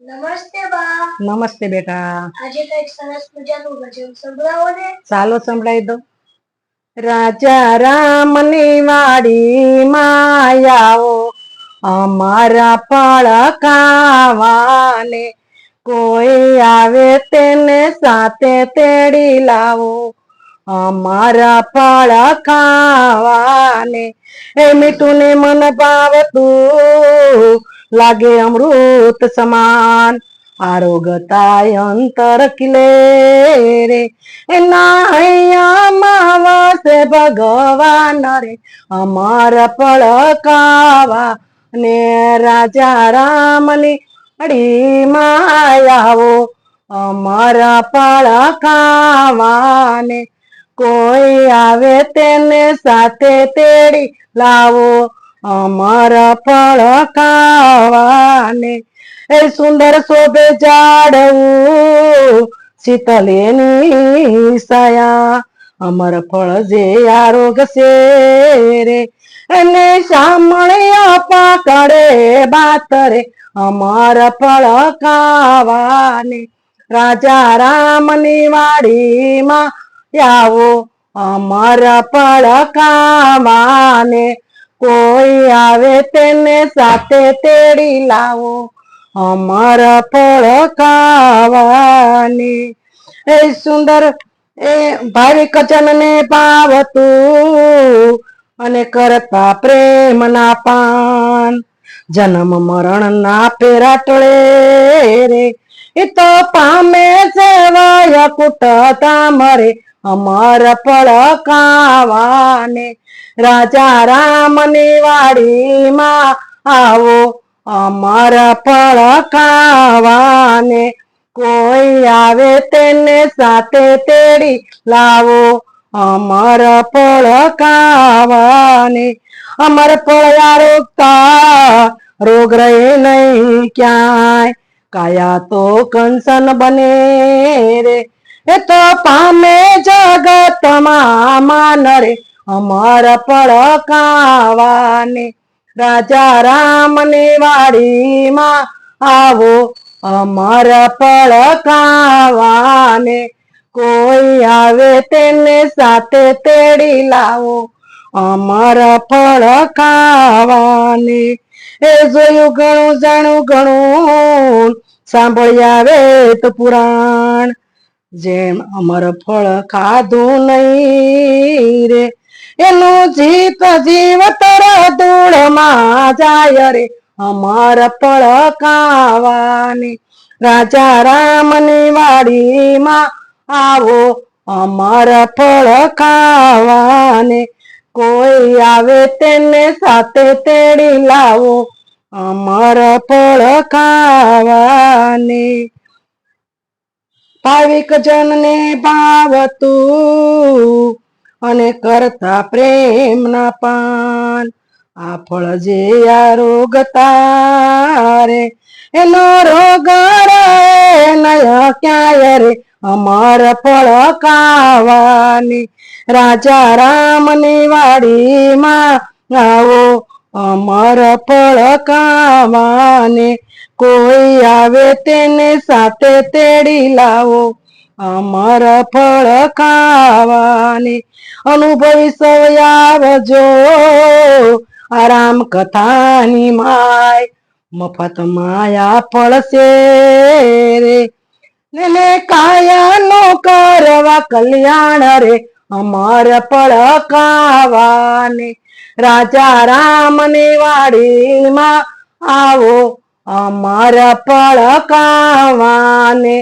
નમસ્તે બા. નમસ્તે બેટા. આજે કંઈક સરસ મજાનું ભજન સંભળાવો ને? ચાલો સંભળાઈ દો. રાજા રામની વાડી માયાઓ અમારા ફળ ખાવાને કોઈ આવે તેને સાથે તેડી લાવો. અમારા ફળ ખાવાને એ મીઠું ને મન ભાવતું લાગે અમૃત સમાન. આરોગતાય અંતર કિલે રે. એના વસે ભગવાન રે. અમાર પડકાવા ને રાજા રામની અડી માયાવો અમારા પડકાવાને કોઈ આવે તેને સાથે તેડી લાવો. અમારા ફળ ખાવાને એ સુંદર શોભે જાડવું. શીતલેની સયા, અમર ફળ જે આરોગ છે રે અને સામણે પાકડે બાતરે, અમર ફળ ખાવાને. રાજા રામની વાડીમાં આવો, અમર ફળ ખાવાને. કોઈ આવે તેને સાથે તેડી લાવો, અમર ફળ ખાવાની. એ સુંદર, એ ભાવિક જનને પાવતું અને કરતા પ્રેમ ના પાન. જન્મ મરણ ના ફેરા ટળે રે એ તો પામે સેવાય વય કુટતા મરે, અમર ફળ ખાવાને રાજા રામની વાડીમાં આવો, અમર ફળ ખાવાને કોઈ આવે તેને સાથે તેડી લાવો, અમર ફળ ખાવાને અમર પળયા રોગતા, રોગ રહે નહીં ક્યાંય. કાયા તો કંસન બને રે. એ તો પામે જગતમાં માન રે. અમર પડકાવાને રાજા રામની વાડીમાં આવો. અમર ખાવાને કોઈ આવે તેને સાથે તેડી લાવો. અમર ફળ ખાવાને એ જોયું ઘણું, જાણું ઘણું સાંભળ્યા વેત પુરાણ. જેમ અમર ફળ ખાધું નહીં રે, એનું જીત તર ધૂળમાં જાય રે. અમર ફળ ખાવાની રાજા રામની વાડીમાં આવો, અમર ફળ ખાવાને. કોઈ આવે તેને સાથે તેડી લાવો અમર ફળ ખાવાને ભાવિક જનને ભાવતું અને કરતા પ્રેમ ના પાન. આ ફળ જે આરોગતા રે એનો રોગ નય ક્યાંય રે? અમાર ફળ ખાવાની રાજા રામની વાડીમાં આવો અમર ફળ ખાવાને કોઈ આવે તેને સાથે તેડી લાવો. અમર ખાવાને અનુભવી સૌ આવજો. આરામ કથાની માય, મફત માયા પડશે રે. ને કાયા નો કરવા, કલ્યાણ રે. અમર ફળ કાવાને રાજા રામની વાડીમાં આવો. અમારા ફળ ખાવાને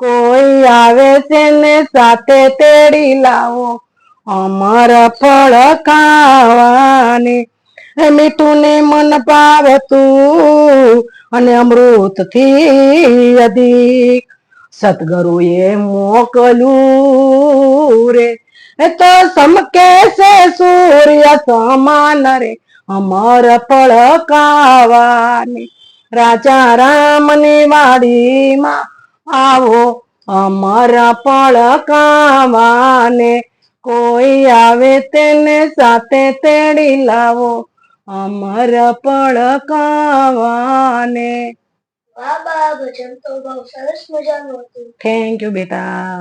કોઈ આવે છે ને સાથે તેડી લાવો. અમારા એ મીઠું ને મન પાવતું અને અમૃતથી અધિક. સદગુરુએ મોકલું રે. એ તો સમકે છે સૂર્ય સમાન રે અમર પળકાવાની રાજા રામની વાડીમાં આવો અમર પળકાવાને કોઈ આવે તેને સાથે તેડી લાવો અમર પળકાવાને બાબા ભજન તો બહુ સરસ મજાનું હતું. થેન્ક યુ બેટા.